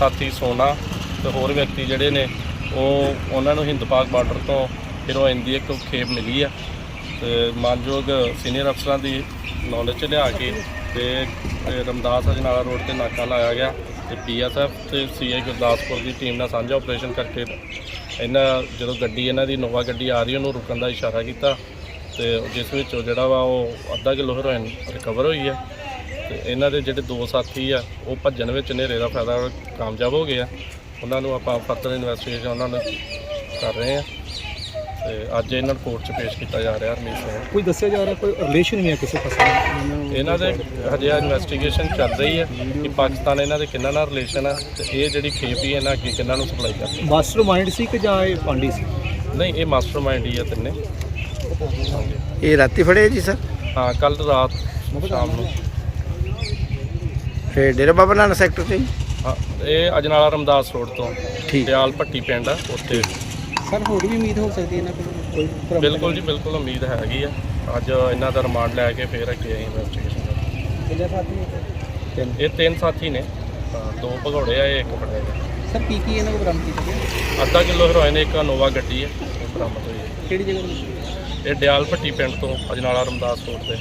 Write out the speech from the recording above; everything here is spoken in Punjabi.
ਸਾਥੀ ਸੋਨਾ ਤੇ ਹੋਰ ਵਿਅਕਤੀ ਜਿਹੜੇ ਨੇ, ਉਹ ਉਹਨਾਂ ਨੂੰ ਹਿੰਦ ਬਾਰਡਰ ਤੋਂ ਹੀਰੋਇਨ ਦੀ ਇੱਕ ਖੇਪ ਮਿਲੀ ਆ ਤੇ ਮਾਨਯੋਗ ਸੀਨੀਅਰ ਅਫਸਰਾਂ ਦੀ ਨੌਲੇਜ ਚ ਲਿਆ ਕੇ ਤੇ ਰਮਦਾਸ ਅਜਨਾਲਾ ਰੋਡ ਤੇ ਨਾਕਾ ਲਾਇਆ ਗਿਆ ਤੇ ਪੀਐਸਐਫ ਤੇ ਸੀਆਈ ਗੁਰਦਾਸਪੁਰ ਦੀ ਟੀਮ ਨਾਲ ਸਾਂਝਾ ਆਪਰੇਸ਼ਨ ਕਰਕੇ ਇਹਨਾਂ ਜਦੋਂ ਗੱਡੀ, ਇਹਨਾਂ ਦੀ ਨੋਵਾ ਗੱਡੀ ਆ ਰਹੀ, ਉਹਨੂੰ ਰੁਕਣ ਦਾ ਇਸ਼ਾਰਾ ਕੀਤਾ ਤੇ ਜਿਸ ਵਿੱਚ ਉਹ ਜਿਹੜਾ ਵਾ ਉਹ ਅੱਧਾ ਕਿਲੋ ਹੈਰੋਇਨ ਰਿਕਵਰ ਹੋਈ ਹੈ। ਤੇ ਇਹਨਾਂ ਦੇ ਜਿਹੜੇ ਦੋ ਸਾਥੀ ਆ ਉਹ ਭੱਜਣ ਵਿੱਚ ਹਨੇਰੇ ਦਾ ਫਾਇਦਾ ਕਾਮਯਾਬ ਹੋ ਗਏ ਆ। ਉਹਨਾਂ ਨੂੰ ਆਪਾਂ ਫਰਦਰ ਇਨਵੈਸਟੀਗੇਸ਼ਨ ਉਹਨਾਂ ਨੂੰ ਕਰ ਰਹੇ ਆ। ਤੇ ਅੱਜ ਇਹਨਾਂ ਨੂੰ ਕੋਰਟ 'ਚ ਪੇਸ਼ ਕੀਤਾ ਜਾ ਰਿਹਾ ਹਰਮੀਤ ਸਿੰਘ। ਕੋਈ ਦੱਸਿਆ ਜਾ ਰਿਹਾ ਕੋਈ ਰਿਲੇਸ਼ਨ ਨਹੀਂ ਹੈ ਕਿਸੇ ਪਾਸੇ? ਨਾਲ। ਇਹਨਾਂ ਦੇ ਹਜੇ ਇਨਵੈਸਟੀਗੇਸ਼ਨ ਚੱਲ ਰਹੀ ਹੈ ਕਿ ਪਾਕਿਸਤਾਨ ਇਹਨਾਂ ਦੇ ਕਿੰਨਾ ਨਾਲ ਰਿਲੇਸ਼ਨ ਹੈ ਤੇ ਇਹ ਜਿਹੜੀ ਖੇਪ ਹੀ ਇਹਨਾਂ ਅੱਗੇ ਕਿੰਨਾਂ ਨੂੰ ਸਪਲਾਈ ਕਰਦੇ ਮਾਸਟਰ ਮਾਈਂਡ ਸੀ ਕਿ ਜਾਂ ਇਹ ਪਾਂਡੀ ਸੀ? ਨਹੀਂ ਇਹ ਮਾਸਟਰਮਾਈਂਡ ਹੀ ਆ ਤਿੰਨੇ। ਇਹ ਰਾਤੀ ਫੜੇ ਜੀ ਸਰ? ਹਾਂ ਕੱਲ ਰਾਤ ਸ਼ਾਮ ਨੂੰ। ਇਹ ਡੇਰਾ ਬਾਬਾ ਨਾਨਕ ਸੈਕਟਰ ਤੇ ਜੀ? ਹਾਂ, ਇਹ ਅਜਨਾਲਾ ਰਮਦਾਸ ਰੋਡ ਤੋਂ ਠੀਕ। ਦਿਆਲ ਭੱਟੀ ਪਿੰਡ ਆ ਉੱਥੇ। ਸਰ ਹੋਰ ਵੀ ਉਮੀਦ ਹੋ ਸਕਦੀ ਹੈ ਨਾ ਕੋਈ ਭਰਮ- ਬਿਲਕੁਲ ਜੀ ਬਿਲਕੁਲ ਉਮੀਦ ਹੈਗੀ ਆ। ਅੱਜ ਇਹਨਾਂ ਦਾ ਰਿਮਾਂਡ ਲੈ ਕੇ ਫੇਰ ਅੱਗੇ ਇਨਵੈਸਟੀਗੇਸ਼ਨ ਕਰਾਂਗੇ ਕਿੰਨੇ ਸਾਥੀ ਤਿੰਨ। ਇਹ ਤਿੰਨ ਸਾਥੀ ਨੇ। ਹਾਂ, ਦੋ ਭਗੌੜੇ ਆ ਇਹ ਇੱਕ ਫੜਿਆ ਗਿਆ ਸਰ ਕੀ ਕੀ ਇਹਨਾਂ ਨੂੰ ਬਰਾਮਦ ਕੀਤਾ ਗਿਆ ਅੱਧਾ ਕਿਲੋ ਹੈਰੋਇਨ ਇੱਕ ਨੋਵਾ ਗੱਡੀ ਹੈ ਉਹ ਬਰਾਮਦ ਹੋਈ ਹੈ ਕਿਹੜੀ ਜਗ੍ਹਾ ਤੋਂ? ਇਹ ਦਿਆਲ ਭੱਟੀ ਪਿੰਡ ਤੋਂ ਅਜਨਾਲਾ ਰਮਦਾਸ ਰੋਡ ਤੇ।